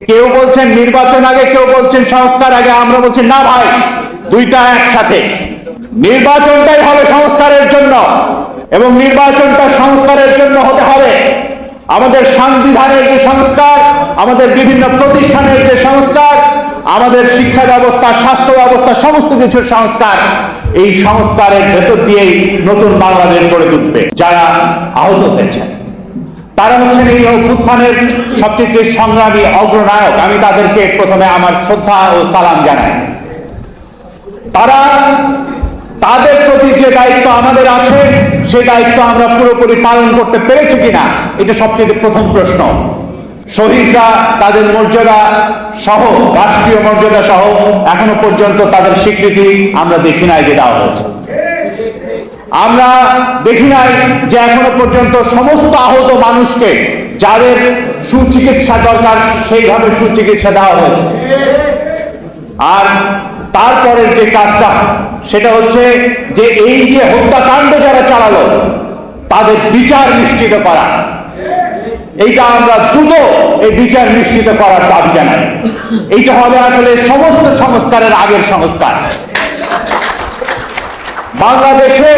কেউ বলছেন নির্বাচন আগে, কেউ বলছেন সংস্কার আগে, আমরা বলছি, না ভাই, দুইটা একসাথে। নির্বাচনটাই হবে সংস্কারের জন্য এবং নির্বাচনটা সংস্কারের জন্য হতে হবে। আমাদের সংবিধানের যে সংস্কার, আমাদের বিভিন্ন প্রতিষ্ঠানের যে সংস্কার, আমাদের শিক্ষা ব্যবস্থা, স্বাস্থ্য ব্যবস্থা, সমস্ত কিছুর সংস্কার, এই সংস্কারের ভেতর দিয়েই নতুন বাংলাদেশ গড়ে তুলবে, যারা আহত হয়েছেন। তারা হচ্ছেন এই অভ্যুত্থানের সবচেয়ে সংগ্রামী অগ্রনায়ক। আমি তাদেরকে প্রথমে আমার শ্রদ্ধা ও সালাম জানাই। তারা তাদের প্রতি যে দায়িত্ব আমাদের আছে, সে দায়িত্ব আমরা পুরোপুরি পালন করতে পেরেছি কিনা, এটা সবচেয়ে প্রথম প্রশ্ন। শহীদরা, তাদের মর্যাদা সহ, রাষ্ট্রীয় মর্যাদা সহ, এখনও পর্যন্ত তাদের স্বীকৃতি আমরা দেখি নাই যে দেওয়া হয়েছে। আমরা দেখি নাই যে এখনও পর্যন্ত সমস্ত আহত মানুষকে যাদের সুচিকিৎসা দরকার, সেইভাবে সুচিকিৎসা দেওয়া হয়েছে। আর তারপরের যে কাজটা, সেটা হচ্ছে যে এই যে হত্যাকাণ্ড যারা চালালো, তাদের বিচার নিশ্চিত করা। এইটা আমরা দ্রুত এই বিচার নিশ্চিত করার দাবি জানাই। এইটা হবে আসলে সমস্ত সংস্কারের আগের সংস্কার। বাংলাদেশে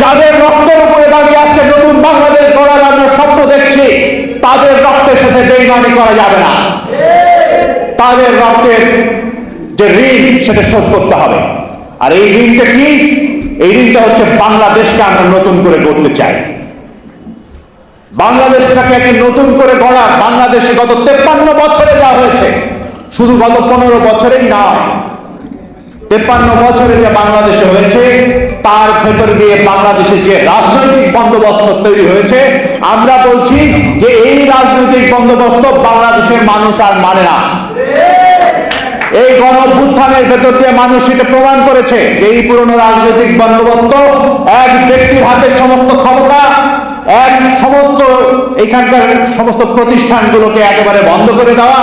যাদের রক্তের উপরে দাঁড়িয়ে আজকে নতুন বাংলাদেশ গড়ার আমরা স্বপ্ন দেখছি, তাদের রক্তের সাথে বেইমানি করা যাবে না। তাদের রক্তের যে ঋণ, সেটা শোধ করতে হবে। আর এই ঋণটা কি? এই ঋণটা হচ্ছে বাংলাদেশকে আমরা নতুন করে গড়তে চাই। বাংলাদেশটাকে একটি নতুন করে গড়া বাংলাদেশে গত তেপ্পান্ন বছরে যা হয়েছে, শুধু গত পনেরো বছরেই না তেপ্পান্ন বছরে যে বাংলাদেশে হয়েছে তার ভেতর দিয়ে বাংলাদেশের যে রাজনৈতিক বন্দোবস্ত তৈরি হয়েছে, আমরা বলছি যে এই রাজনৈতিক বন্দোবস্ত বাংলাদেশের মানুষ আর মানে না। এই গণ ভেতর দিয়ে মানুষ এটা প্রমাণ করেছে যে এই পুরনো রাজনৈতিক বন্দোবস্ত এক ব্যক্তির হাতে সমস্ত ক্ষমতা, এক সমস্ত এখানকার সমস্ত প্রতিষ্ঠানগুলোকে একেবারে বন্ধ করে দেওয়া,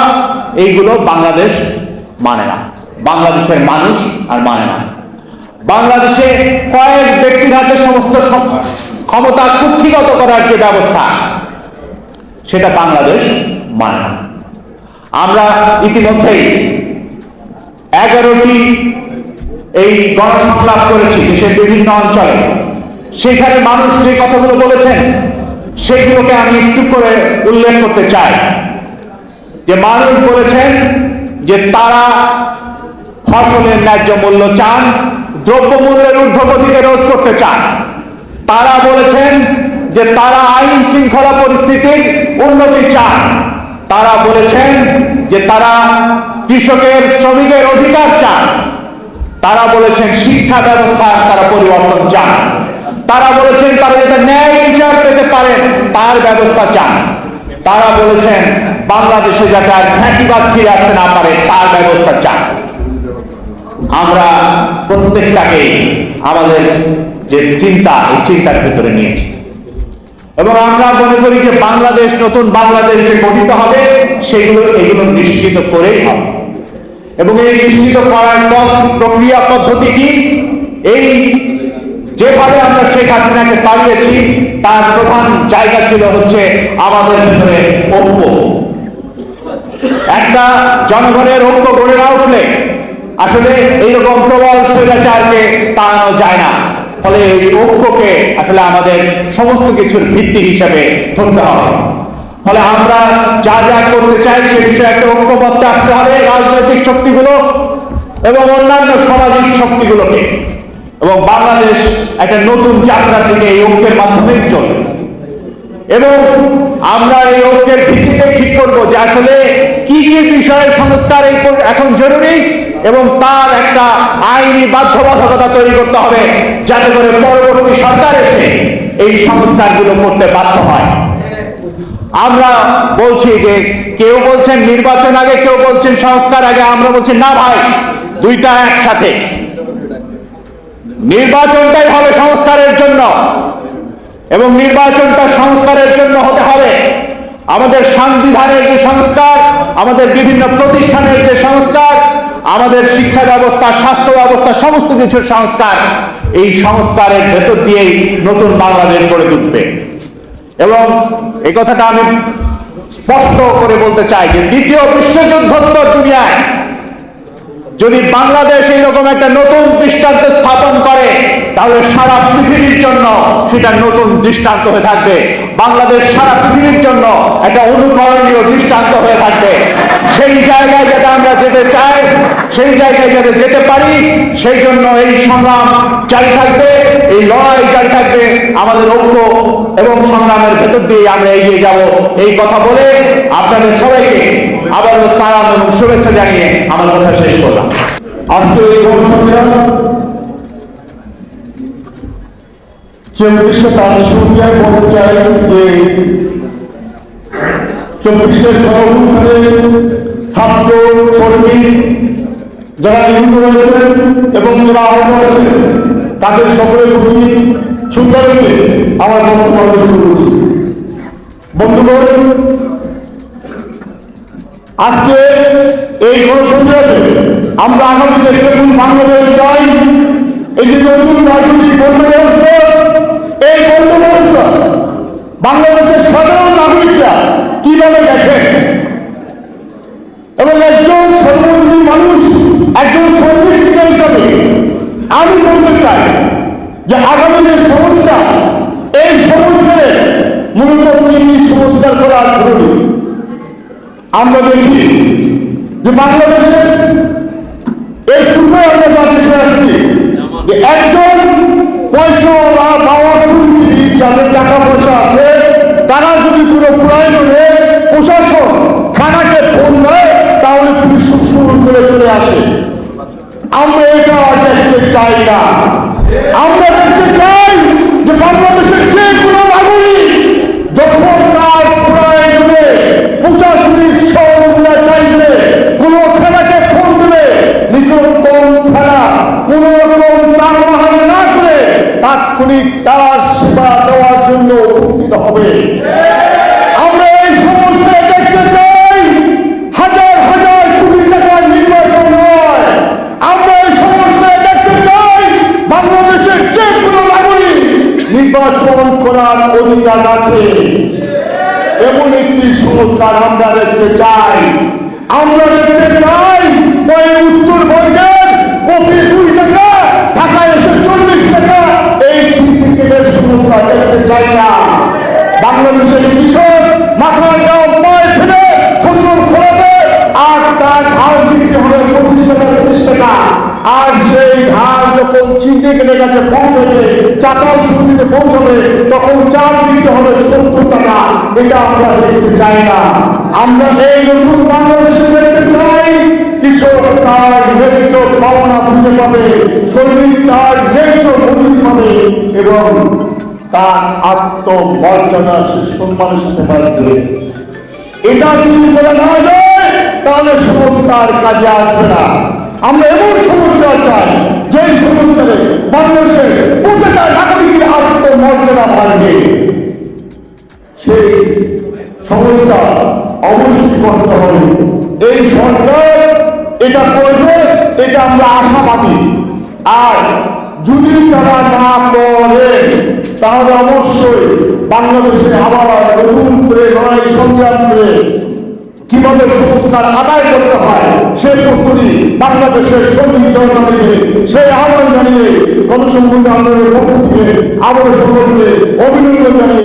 এইগুলো বাংলাদেশ মানে না। বাংলাদেশের মানুষ আর মানে না। বাংলাদেশে কয়েক ব্যক্তির হাতে সমস্ত ক্ষমতা কুক্ষিগত করার যে ব্যবস্থা, সেটা বাংলাদেশ মানে আমরা ইতিমধ্যেই এগারোটি এই গণসংলাপ করেছি দেশের বিভিন্ন অঞ্চলে। সেখানে মানুষ যে কথাগুলো বলেছেন, সেগুলোকে আমি একটু করে উল্লেখ করতে চাই। যে মানুষ বলেছেন যে তারা ফসলের ন্যায্য মূল্য চান দ্রব্যমূল্যের ঊর্ধ্বগতিকে রোধ করতে চান তারা বলেছেন যে তারা আইন শৃঙ্খলা পরিস্থিতির উন্নতি চান তারা বলেছেন যে তারা কৃষকের, শ্রমিকের অধিকার চান তারা বলেছেন শিক্ষা ব্যবস্থার তারা পরিবর্তন চান তারা বলেছেন তারা যাতে ন্যায় বিচার পেতে পারেন তার ব্যবস্থা চান তারা বলেছেন বাংলাদেশে যাতে আর ফ্যাসিবাদ ফিরে আসতে না পারে, তার ব্যবস্থা চান আমরা প্রত্যেকটাকে আমাদের যে চিন্তা, এই চিন্তার ভিতরে নিয়েছি এবং আমরা মনে করি যে বাংলাদেশ, নতুন বাংলাদেশ যে গঠিত হবে, সেগুলো, এগুলো নিশ্চিত করেই হবে। এবং এই নিশ্চিত করার প্রক্রিয়া পদ্ধতি কি? এই যেভাবে আমরা শেখ হাসিনাকে তাড়িয়েছি, তার প্রধান জায়গা ছিল হচ্ছে আমাদের ভিতরে ঐক্য। একটা জনগণের ঐক্য গড়ে না উঠলে আসলে এইরকম প্রবল স্বৈরাচারকে তাড়ানো যায় না। ফলে এই ঐক্যকে আসলে আমাদের সমস্ত কিছুর ভিত্তি হিসাবে ধরতে হবে। ফলে আমরা যা যা করতে চাই সে বিষয়ে একটা ঐক্যবদ্ধ আসতে হবে রাজনৈতিক শক্তিগুলো এবং অন্যান্য সামাজিক শক্তিগুলোকে। এবং বাংলাদেশ একটা নতুন যাত্রার দিকে এই ঐক্যের মাধ্যমে চলবে। এবং আমরা এই ঐক্যের ভিত্তিতে ঠিক করব যে আসলে কি কি বিষয়ে সংস্কার এই এখন জরুরি এবং তার একটা আইনি বাধ্যবাধকতা তৈরি করতে হবে যাতে করে পরবর্তী সরকার এসে এই সংস্কারগুলো করতে বাধ্য হয়। আমরা বলছি যে কেউ বলছেন নির্বাচন আগে, কেউ বলছেন সংস্কার আগে, আমরা বলছি, না ভাই, দুইটা একসাথে। নির্বাচনটাই হবে সংস্কারের জন্য এবং নির্বাচনটা সংস্কারের জন্য হতে হবে। আমাদের সংবিধানের যে সংস্কার, আমাদের বিভিন্ন প্রতিষ্ঠানের যে সংস্কার আমাদের শিক্ষা ব্যবস্থা, স্বাস্থ্য ব্যবস্থা, সমস্ত কিছুর সংস্কার এই সংস্কারের ভেতর দিয়েই নতুন বাংলাদেশ গড়ে তুলবে। এবং এই কথাটা আমি স্পষ্ট করে বলতে চাই যে দ্বিতীয় বিশ্বযুদ্ধোত্তর দুনিয়ায় যদি বাংলাদেশ এইরকম একটা নতুন দৃষ্টান্ত স্থাপন করে তাহলে সারা পৃথিবীর জন্য সেটা নতুন দৃষ্টান্ত হয়ে থাকবে। বাংলাদেশ সারা পৃথিবীর জন্য একটা অনুকরণীয় দৃষ্টান্ত হয়ে থাকবে। সেই জায়গায় যাতে আমরা যেতে চাই, সেই জায়গায় যাতে যেতে পারি, সেই জন্য এই সংগ্রাম জারি থাকবে, এই লড়াই জারি থাকবে। আমাদের ঐক্য এবং সংগ্রামের ভেতর দিয়ে আমরা এগিয়ে যাব। এই কথা বলে আপনাদের সবাইকে আবারও সালাম এবং শুভেচ্ছা জানিয়ে আমার কথা শেষ করলাম। আজকে এই চব্বিশে তার সঙ্গে বলতে চাই যে চব্বিশের ছাত্র যারা হয়েছেন এবং যারা আহত হয়েছেন তাদের সকলের প্রতি আমার বক্তব্য আলোচনা করছি। বন্ধুগণ, আজকে এই গণসংখ্যাতে আমরা আগামীতে কেমন বাংলাদেশ চাই? এই যে নতুন রাজনৈতিক বন্দোবস্ত এই বন্দোবস্ত বাংলাদেশের সাধারণ নাগরিকরা কীভাবে দেখেন এবং একজন সর্বজনীন মানুষ একজন সর্বশিক্ষিত হিসাবে আমি বলতে চাই যে আগামী যে সমস্যা এই সমস্যার মূলত তিনটি সংস্কার করা জরুরি। আমরা দেখি যে বাংলাদেশে এর পূর্বে আমরা যা আসছি যে একজন পয়সা বা অর্থনীতিবিদ যাদের টাকা পয়সা আছে, তারা যদি কোনো প্রয়োজনে প্রশাসন থানাকে ফোন দেয় তাহলে পুলিশ শুরু করে চলে আসে আমরা এটা দেখতে চাই না আমরা দেখতে চাই যে বাংলাদেশের যে কোনো নাগরিক যখন তার প্রয়োজনে প্রশাসনিক সহযোগিতা চাইবে কোনো থানাকে ফোন দেবে নিকটতম থানা কোনো রকম তার বাহানা না করে তাৎক্ষণিক তার সেবা দেওয়ার জন্য উপস্থিত হবে আমরা এই সমস্যা দেখতে চাই হাজার হাজার কোটি টাকার নির্বাচন নয় আমরা এই সমস্যা দেখতে চাই বাংলাদেশের যে কোনো নাগরিক নির্বাচন করার অধিকার আছে। এমন একটি সংস্কার আমরা দেখতে চাই। আমরা দেখতে চাই ওই উত্তর বর্গের কপি দুই টাকা ঢাকা এসে চল্লিশ টাকা এই সিন্ডিকেটের সংস্কার দেখতে চাই না বাংলাদেশের কৃষক মাথার গাও পায়ে ফেলে ফসল ফলাবে আর তার ধান বিক্রি হবে পঁচিশ টাকা তিরিশ টাকা আর সেই ধান যখন সিন্ডিকেটের কাছে পৌঁছবে চাতাল সমিতিতে পৌঁছবে তখন চাল দিতে হবে সত্তর টাকা। এটা আমরা দেখতে চাই না। আমরা এই নতুন বাংলাদেশে দেখতে চাই, কৃষক তার ন্যায্য পাওনা বুঝে পাবে, শ্রমিক তার ন্যায্য মজুরি পাবে, এবং তার আত্মমর্যাদা সে সম্মানের সাথে বাঁচবে এটা যদি বলা না যায়, তাহলে সংস্কার কাজে আসবে না। আমরা এমন সংস্কার চাই যে সংস্কারে বাংলাদেশের প্রত্যেকটা নাগরিকের আত্মমর্যাদা বাড়বে সেই সংস্থা অবশ্যই করতে হবে। এই সরকার এটা করবে, এটা আমরা আশাবাদী। আর যদি তারা না করে, তাহলে অবশ্যই বাংলাদেশে আবার নতুন করে লড়াই সংগ্রাম করে কীভাবে সংস্কার আদায় করতে হয়, সেই প্রস্তুতি বাংলাদেশের সংগীত জনতা থেকে, সেই আহ্বান জানিয়ে গণসংহতি আন্দোলনের পক্ষ থেকে আবারও সকলকে অভিনন্দন জানিয়ে